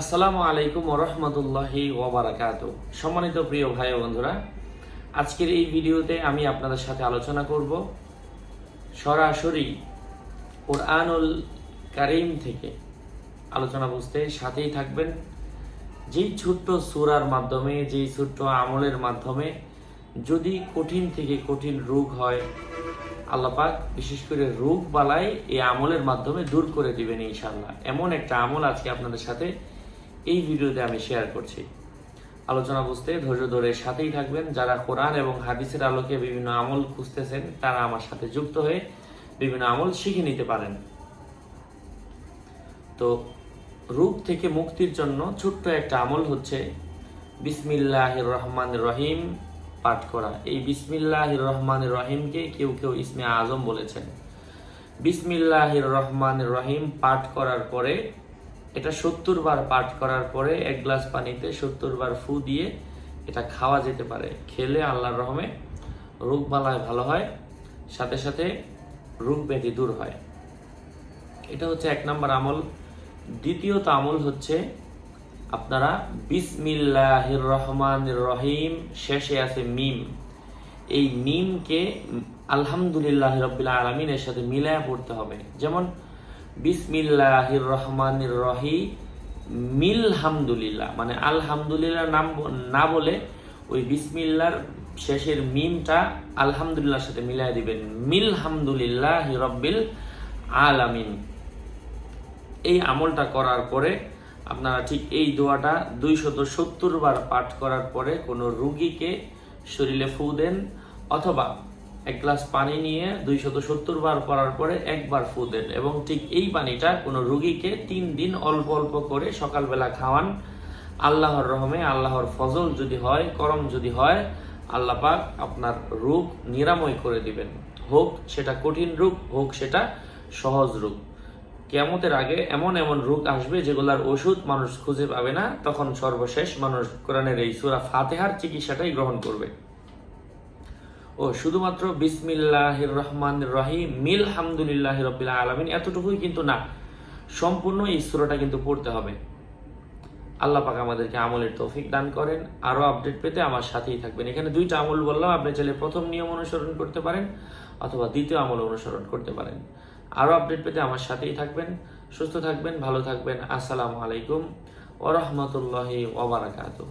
আসসালামু আলাইকুম ওরহমতুল্লাহি ওবরাকাত সম্মানিত প্রিয় ভাই বন্ধুরা, আজকের এই ভিডিওতে আমি আপনাদের সাথে আলোচনা করব সরাসরি কোরআনুল কারিম থেকে। আলোচনা বুঝতে সাথেই থাকবেন। যেই ছোট্ট সুরার মাধ্যমে, যেই ছোট্ট আমলের মাধ্যমে যদি কঠিন থেকে কঠিন রোগ হয় আল্লাপাক বিশেষ করে রোগ বালাই এই আমলের মাধ্যমে দূর করে দিবেন ইনশাল্লাহ এমন একটা আমল আজকে আপনাদের সাথে এই ভিডিওতে আমি শেয়ার করছি। আলোচনা বুঝতে ধৈর্য ধরে সাথেই থাকবেন। যারা কোরআন এবং হাদিসের আলোকে বিভিন্ন আমল খুঁজতেছেন, তারা আমার সাথে যুক্ত হয়ে বিভিন্ন আমল শিখে নিতে পারেন। তো রূপ থেকে মুক্তির জন্য ছোট্ট একটা আমল হচ্ছে বিসমিল্লাহ রহমান রহিম পাঠ করা। এই বিসমিল্লাহ রহমান রহিমকে কেউ কেউ ইসমে আজম বলেছেন। বিসমিল্লাহ রহমান রহিম পাঠ করার পরে এটা সত্তর বার পাঠ করার পরে এক গ্লাস পানিতে সত্তর বার ফু দিয়ে এটা খাওয়া যেতে পারে। খেলে আল্লাহর রহমে রোগ বালায় ভালো হয়, সাথে সাথে রোগ ব্যাধি দূর হয়। এটা হচ্ছে এক নম্বর আমল। দ্বিতীয়ত আমল হচ্ছে আপনারা বিসমিল্লাহির রহমান রহিম, শেষে আছে মিম। এই মিমকে আলহামদুলিল্লাহ রবিল্লা আলমিনের সাথে মিলায়া পড়তে হবে। যেমন বিসমিল্লাহির রহমানির রহি মিল হামদুলিল্লাহ মানে আলহামদুলিল্লাহ নাম না বলে ওই বিসমিল্লার শেষের মিমটা আলহামদুলিল্লাহর সাথে মিলাই দিবেন। মিল হামদুলিল্লাহ রব্বিল আলামিন। এই আমলটা করার পরে আপনারা ঠিক এই দোয়াটা দুইশত সত্তর বার পাঠ করার পরে কোনো রুগীকে শরীরে ফু দেন অথবা এক গ্লাস পানি নিয়ে দুইশত সত্তর বার পড়ার পরে একবার ফু দেন এবং ঠিক এই পানিটা কোনো রুগীকে তিন দিন অল্প অল্প করে সকালবেলা খাওয়ান। আল্লাহর রহমে আল্লাহর ফজল যদি হয়, করম যদি হয়, আল্লাহ পাক আপনার রোগ নিরাময় করে দিবেন। হোক সেটা কঠিন রোগ, হোক সেটা সহজ রোগ। কেয়ামতের আগে এমন এমন রোগ আসবে যেগুলার ওষুধ মানুষ খুঁজে পাবে না, তখন সর্বশেষ মানুষ কোরআনের এই সুরা ফাতেহার চিকিৎসাটাই গ্রহণ করবে। ও শুধুমাত্র বিসমিল্লাহ রহমান রহিম, মিল হামদুলিল্লাহ রবিল আলমিন এতটুকুই কিন্তু না, সম্পূর্ণ এই সুরাটা কিন্তু পড়তে হবে। আল্লাহ পাক আমাদেরকে আমলের তৌফিক দান করেন, আরও আপডেট পেতে আমার সাথেই থাকবেন। এখানে দুইটা আমল বললাম, আপনি চাইলে প্রথম নিয়ম অনুসরণ করতে পারেন অথবা দ্বিতীয় আমল অনুসরণ করতে পারেন। আরও আপডেট পেতে আমার সাথেই থাকবেন, সুস্থ থাকবেন, ভালো থাকবেন। আসসালামু আলাইকুম ওরহমতুল্লাহি ওবরাকাতুহ